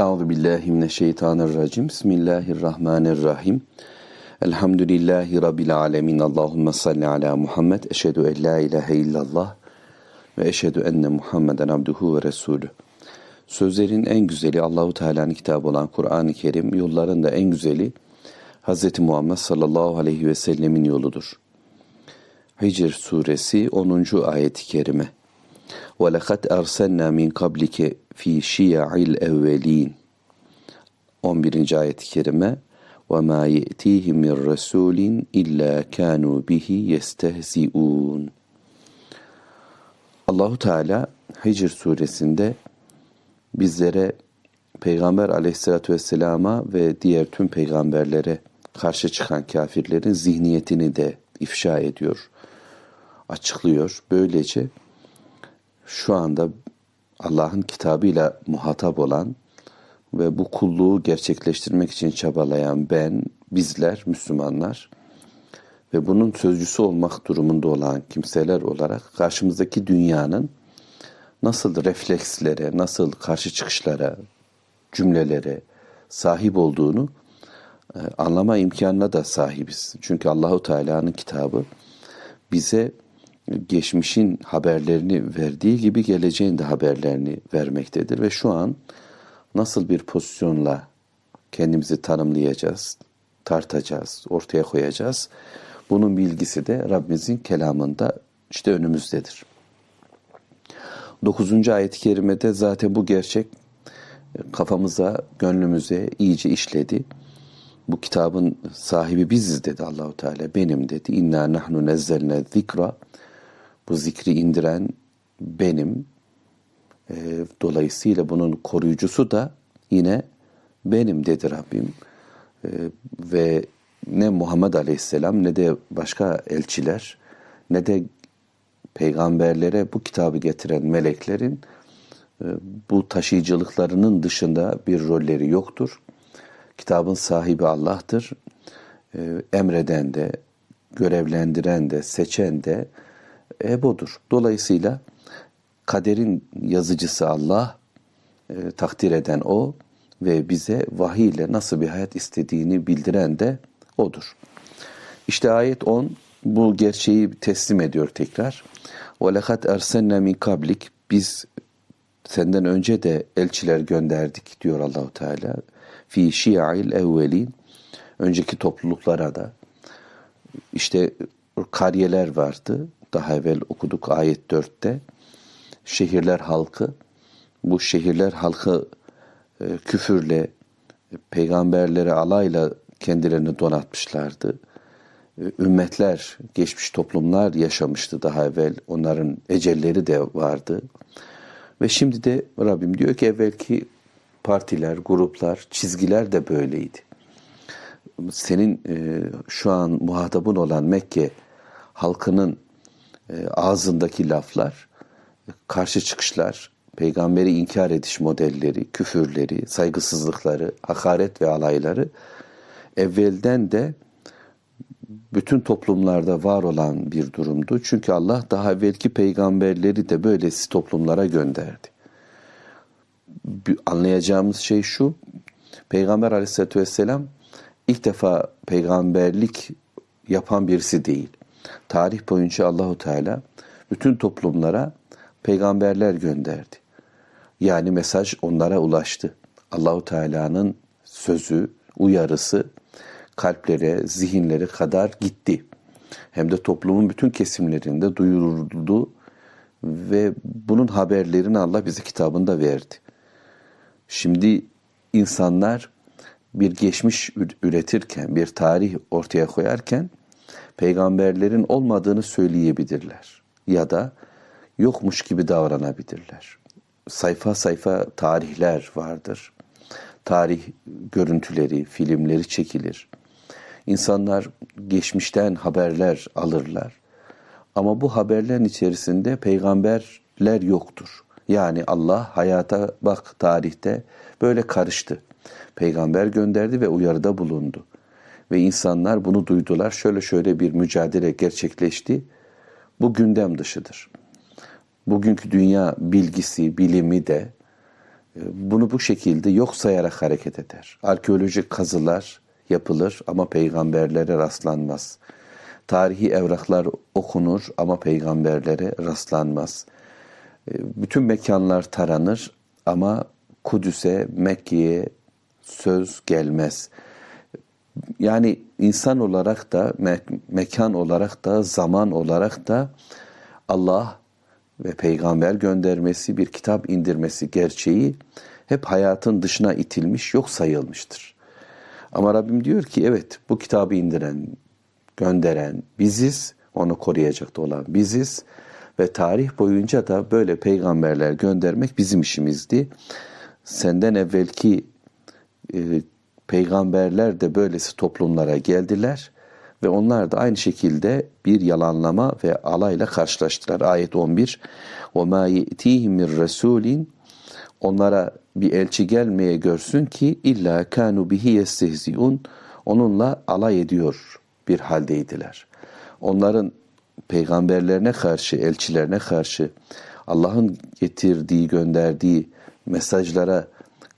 Euzu billahi mineşşeytanirracim. Bismillahirrahmanirrahim. Elhamdülillahi rabbil alamin. Allahumme salli ala Muhammed. Eşhedü en la ilahe illallah ve eşhedü enne Muhammeden abduhu ve resulü. Sözlerin en güzeli Allahu Teala'nın kitabı olan Kur'an-ı Kerim, yolların da en güzeli Hz. Muhammed sallallahu aleyhi ve sellemin yoludur. Hicr suresi 10. ayeti kerime. وَلَقَدْ اَرْسَلْنَا مِنْ قَبْلِكَ ف۪ي شِيَعِ الْاَوَّل۪ينَ 11. ayet-i kerime وَمَا يَأْتِيهِمْ مِنْ رَسُولٍ اِلَّا كَانُوا بِهِ يَسْتَهْزِئُونَ Allahu Teala Hicr suresinde bizlere Peygamber aleyhissalatü vesselama ve diğer tüm peygamberlere karşı çıkan kafirlerin zihniyetini de ifşa ediyor, açıklıyor. Böylece şu anda Allah'ın kitabıyla muhatap olan ve bu kulluğu gerçekleştirmek için çabalayan ben, bizler, Müslümanlar ve bunun sözcüsü olmak durumunda olan kimseler olarak karşımızdaki dünyanın nasıl reflekslere, nasıl karşı çıkışlara, cümlelere sahip olduğunu e, anlama imkanına da sahibiz. Çünkü Allahu Teala'nın kitabı bize geçmişin haberlerini verdiği gibi geleceğin de haberlerini vermektedir ve şu an nasıl bir pozisyonla kendimizi tanımlayacağız, tartacağız, ortaya koyacağız. Bunun bilgisi de Rabbimizin kelamında işte önümüzdedir. 9. ayet-i kerimede zaten bu gerçek kafamıza, gönlümüze iyice işledi. Bu kitabın sahibi biziz dedi Allahu Teala. Benim dedi. İnna nahnu nezzelne zikra. Bu zikri indiren benim. E, dolayısıyla bunun koruyucusu da yine benim dedi Rabbim. E, ve ne Muhammed Aleyhisselam ne de başka elçiler ne de peygamberlere bu kitabı getiren meleklerin e, bu taşıyıcılıklarının dışında bir rolleri yoktur. Kitabın sahibi Allah'tır. E, emreden de, görevlendiren de, seçen de Ebu'dur. Dolayısıyla kaderin yazıcısı Allah, e, takdir eden O ve bize vahiy ile nasıl bir hayat istediğini bildiren de O'dur. İşte ayet 10 bu gerçeği teslim ediyor tekrar. وَلَقَدْ اَرْسَلْنَا مِنْ kablik Biz senden önce de elçiler gönderdik diyor Allahu Teala. Fi şia'il evvelin önceki topluluklara da işte kariyeler vardı. Daha evvel okuduk ayet 4'te. Şehirler halkı bu şehirler halkı e, küfürle peygamberlere alayla kendilerini donatmışlardı. E, ümmetler, geçmiş toplumlar yaşamıştı daha evvel. Onların ecelleri de vardı. Ve şimdi de Rabbim diyor ki evvelki partiler, gruplar, çizgiler de böyleydi. Senin e, şu an muhatabın olan Mekke halkının e, ağzındaki laflar, karşı çıkışlar, peygamberi inkar ediş modelleri, küfürleri, saygısızlıkları, hakaret ve alayları evvelden de bütün toplumlarda var olan bir durumdu. Çünkü Allah daha evvelki peygamberleri de böylesi toplumlara gönderdi. Anlayacağımız şey şu, Peygamber aleyhissalatü vesselam ilk defa peygamberlik yapan birisi değil. Tarih boyunca Allahu Teala bütün toplumlara peygamberler gönderdi. Yani mesaj onlara ulaştı. Allahu Teala'nın sözü, uyarısı kalplere, zihinlere kadar gitti. Hem de toplumun bütün kesimlerinde duyuruldu ve bunun haberlerini Allah bize kitabında verdi. Şimdi insanlar bir geçmiş üretirken, bir tarih ortaya koyarken peygamberlerin olmadığını söyleyebilirler ya da yokmuş gibi davranabilirler. Sayfa sayfa tarihler vardır. Tarih görüntüleri, filmleri çekilir. İnsanlar geçmişten haberler alırlar. Ama bu haberlerin içerisinde peygamberler yoktur. Yani Allah hayata bak tarihte böyle karıştı. Peygamber gönderdi ve uyarıda bulundu. Ve insanlar bunu duydular. Şöyle şöyle bir mücadele gerçekleşti. Bu gündem dışıdır. Bugünkü dünya bilgisi, bilimi de e, bunu bu şekilde yok sayarak hareket eder. Arkeolojik kazılar yapılır ama peygamberlere rastlanmaz. Tarihi evraklar okunur ama peygamberlere rastlanmaz. E, Bütün mekanlar taranır ama Kudüs'e, Mekke'ye söz gelmez. Yani insan olarak da, me- mekan olarak da, zaman olarak da Allah ve peygamber göndermesi, bir kitap indirmesi gerçeği hep hayatın dışına itilmiş, yok sayılmıştır. Ama Rabbim diyor ki evet bu kitabı indiren, gönderen biziz, onu koruyacak da olan biziz ve tarih boyunca da böyle peygamberler göndermek bizim işimizdi. Senden evvelki e, peygamberler de böylesi toplumlara geldiler ve onlar da aynı şekilde bir yalanlama ve alayla karşılaştılar. Ayet 11. وَمَا يَئْتِيهِمْ مِنْ رَسُولٍ Onlara bir elçi gelmeye görsün ki illa kanu bihi yestehziun onunla alay ediyor bir haldeydiler. Onların peygamberlerine karşı, elçilerine karşı Allah'ın getirdiği, gönderdiği mesajlara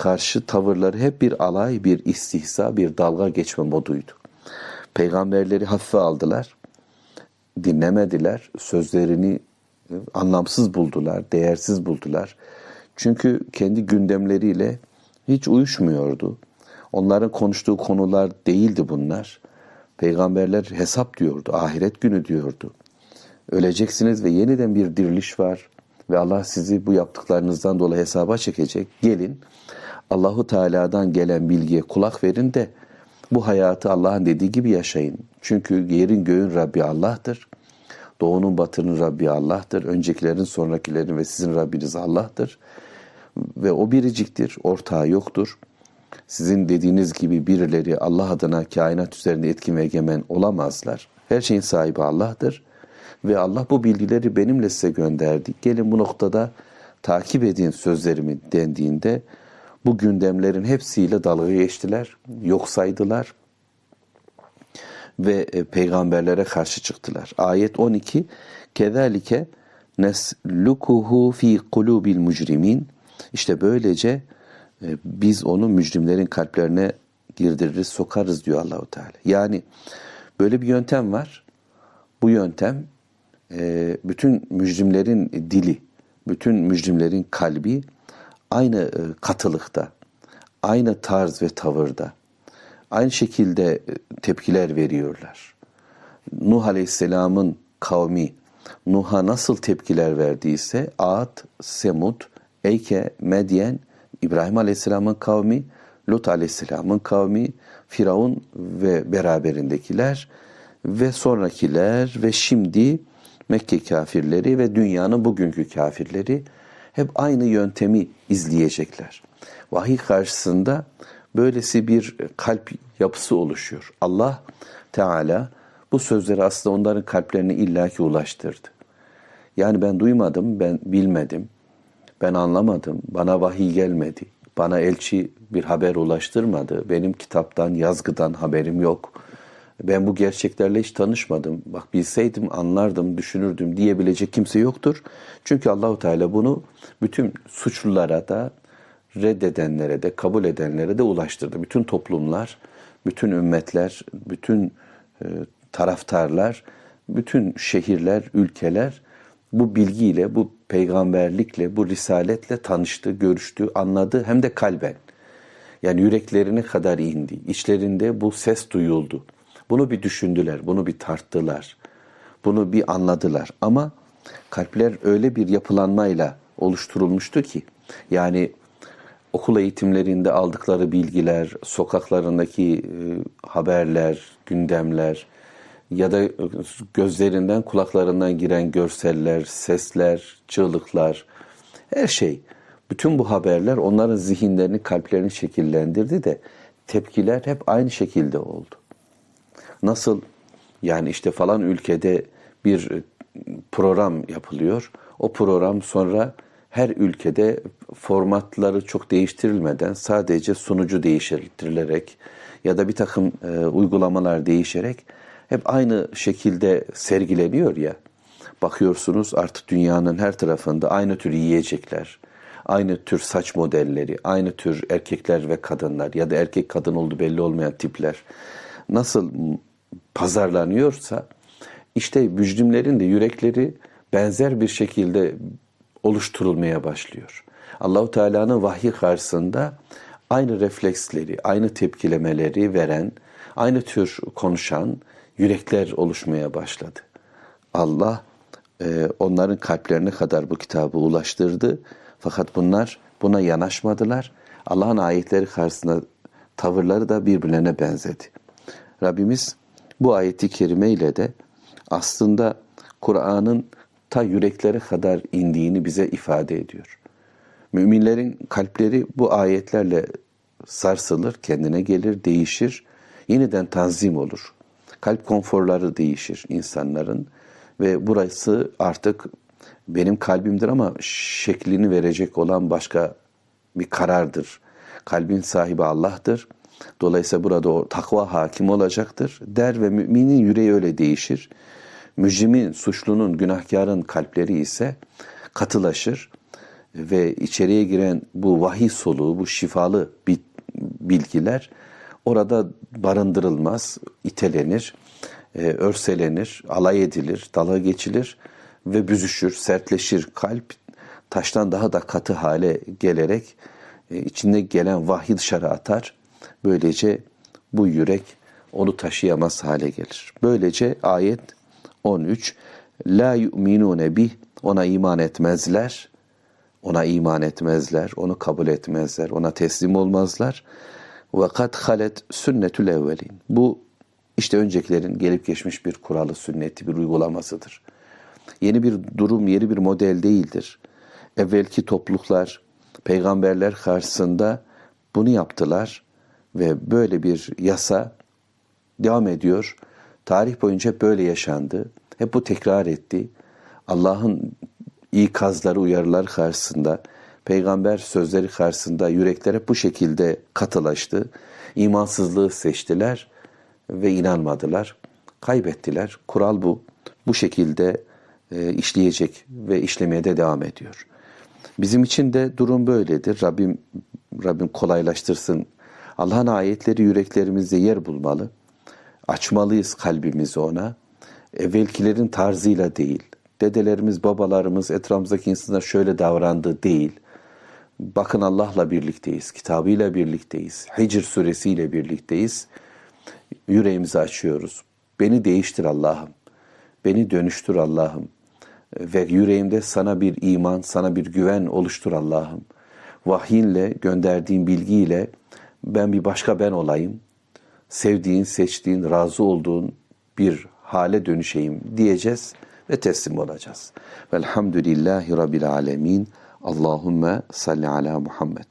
karşı tavırları hep bir alay, bir istihza, bir dalga geçme moduydu. Peygamberleri hafife aldılar, dinlemediler, sözlerini anlamsız buldular, değersiz buldular. Çünkü kendi gündemleriyle hiç uyuşmuyordu. Onların konuştuğu konular değildi bunlar. Peygamberler hesap diyordu, ahiret günü diyordu. Öleceksiniz ve yeniden bir diriliş var ve Allah sizi bu yaptıklarınızdan dolayı hesaba çekecek. Gelin Allahu Teala'dan gelen bilgiye kulak verin de bu hayatı Allah'ın dediği gibi yaşayın. Çünkü yerin göğün Rabbi Allah'tır. Doğunun batının Rabbi Allah'tır. Öncekilerin sonrakilerin ve sizin Rabbiniz Allah'tır. Ve o biriciktir, ortağı yoktur. Sizin dediğiniz gibi birileri Allah adına kainat üzerinde etkin ve egemen olamazlar. Her şeyin sahibi Allah'tır. Ve Allah bu bilgileri benimle size gönderdi. Gelin bu noktada takip edin sözlerimi dendiğinde bu gündemlerin hepsiyle dalga geçtiler, yok saydılar ve e, peygamberlere karşı çıktılar. Ayet 12 Kezalike neslukuhu fi kulubil mujrimin İşte böylece e, biz onu mücrimlerin kalplerine girdiririz, sokarız diyor Allahu Teala. Yani böyle bir yöntem var. Bu yöntem e, bütün mücrimlerin dili, bütün mücrimlerin kalbi aynı e, katılıkta, aynı tarz ve tavırda, aynı şekilde e, tepkiler veriyorlar. Nuh Aleyhisselam'ın kavmi Nuh'a nasıl tepkiler verdiyse Ad, Semud, Eyke, Medyen, İbrahim Aleyhisselam'ın kavmi, Lut Aleyhisselam'ın kavmi, Firavun ve beraberindekiler ve sonrakiler ve şimdi Mekke kafirleri ve dünyanın bugünkü kafirleri hep aynı yöntemi izleyecekler. Vahiy karşısında böylesi bir kalp yapısı oluşuyor. Allah Teala bu sözleri aslında onların kalplerine illaki ulaştırdı. Yani ben duymadım, ben bilmedim, ben anlamadım, bana vahiy gelmedi, bana elçi bir haber ulaştırmadı, benim kitaptan, yazgıdan haberim yok. Ben bu gerçeklerle hiç tanışmadım. Bak bilseydim, anlardım, düşünürdüm diyebilecek kimse yoktur. Çünkü Allahu Teala bunu bütün suçlulara da, reddedenlere de, kabul edenlere de ulaştırdı. Bütün toplumlar, bütün ümmetler, bütün e, taraftarlar, bütün şehirler, ülkeler bu bilgiyle, bu peygamberlikle, bu risaletle tanıştı, görüştü, anladı hem de kalben. Yani yüreklerine kadar indi. İçlerinde bu ses duyuldu. Bunu bir düşündüler, bunu bir tarttılar. Bunu bir anladılar. Ama kalpler öyle bir yapılanmayla oluşturulmuştu ki yani okul eğitimlerinde aldıkları bilgiler, sokaklarındaki e, haberler, gündemler ya da gözlerinden, kulaklarından giren görseller, sesler, çığlıklar, her şey. Bütün bu haberler onların zihinlerini, kalplerini şekillendirdi de tepkiler hep aynı şekilde oldu. Nasıl yani işte falan ülkede bir program yapılıyor. O program sonra her ülkede formatları çok değiştirilmeden sadece sunucu değiştirilerek ya da bir takım e, uygulamalar değişerek hep aynı şekilde sergileniyor ya. Bakıyorsunuz artık dünyanın her tarafında aynı tür yiyecekler, aynı tür saç modelleri, aynı tür erkekler ve kadınlar ya da erkek kadın olduğu belli olmayan tipler nasıl pazarlanıyorsa işte mücrimlerin de yürekleri benzer bir şekilde oluşturulmaya başlıyor. Allahu Teala'nın vahyi karşısında aynı refleksleri, aynı tepkilemeleri veren, aynı tür konuşan yürekler oluşmaya başladı. Allah e, onların kalplerine kadar bu kitabı ulaştırdı. Fakat bunlar buna yanaşmadılar. Allah'ın ayetleri karşısında tavırları da birbirlerine benzedi. Rabbimiz bu ayeti kerime ile de aslında Kur'an'ın ta yüreklere kadar indiğini bize ifade ediyor. Müminlerin kalpleri bu ayetlerle sarsılır, kendine gelir, değişir, yeniden tanzim olur. Kalp konforları değişir insanların ve burası artık benim kalbimdir ama şeklini verecek olan başka bir karardır. Kalbin sahibi Allah'tır. Dolayısıyla burada o takva hakim olacaktır. Der ve müminin yüreği öyle değişir. Mücrimin, suçlunun, günahkarın kalpleri ise katılaşır ve içeriye giren bu vahiy soluğu, bu şifalı bilgiler orada barındırılmaz, itelenir, e, örselenir, alay edilir, dala geçilir ve büzüşür, sertleşir kalp. Taştan daha da katı hale gelerek e, içinde gelen vahyi dışarı atar. Böylece bu yürek onu taşıyamaz hale gelir. Böylece ayet 13 La yu'minune bih ona iman etmezler. Ona iman etmezler, onu kabul etmezler, ona teslim olmazlar. Ve kad halet sünnetül evvelin. Bu işte öncekilerin gelip geçmiş bir kuralı, sünneti, bir uygulamasıdır. Yeni bir durum, yeni bir model değildir. Evvelki topluluklar, peygamberler karşısında bunu yaptılar ve böyle bir yasa devam ediyor. Tarih boyunca böyle yaşandı. Hep bu tekrar etti. Allah'ın ikazları, uyarılar karşısında, peygamber sözleri karşısında yürekler hep bu şekilde katılaştı. İmansızlığı seçtiler ve inanmadılar. Kaybettiler. Kural bu. Bu şekilde e, işleyecek ve işlemeye de devam ediyor. Bizim için de durum böyledir. Rabbim Rabbim kolaylaştırsın. Allah'ın ayetleri yüreklerimizde yer bulmalı. Açmalıyız kalbimizi ona. Evvelkilerin tarzıyla değil. Dedelerimiz, babalarımız, etrafımızdaki insanlar şöyle davrandı değil. Bakın Allah'la birlikteyiz, kitabıyla birlikteyiz, Hicr suresiyle birlikteyiz. Yüreğimizi açıyoruz. Beni değiştir Allah'ım. Beni dönüştür Allah'ım. Ve yüreğimde sana bir iman, sana bir güven oluştur Allah'ım. Vahyinle, gönderdiğin bilgiyle ben bir başka ben olayım. Sevdiğin, seçtiğin, razı olduğun bir hale dönüşeyim diyeceğiz ve teslim olacağız. Velhamdülillahi Rabbil Alemin. Allahümme salli ala Muhammed.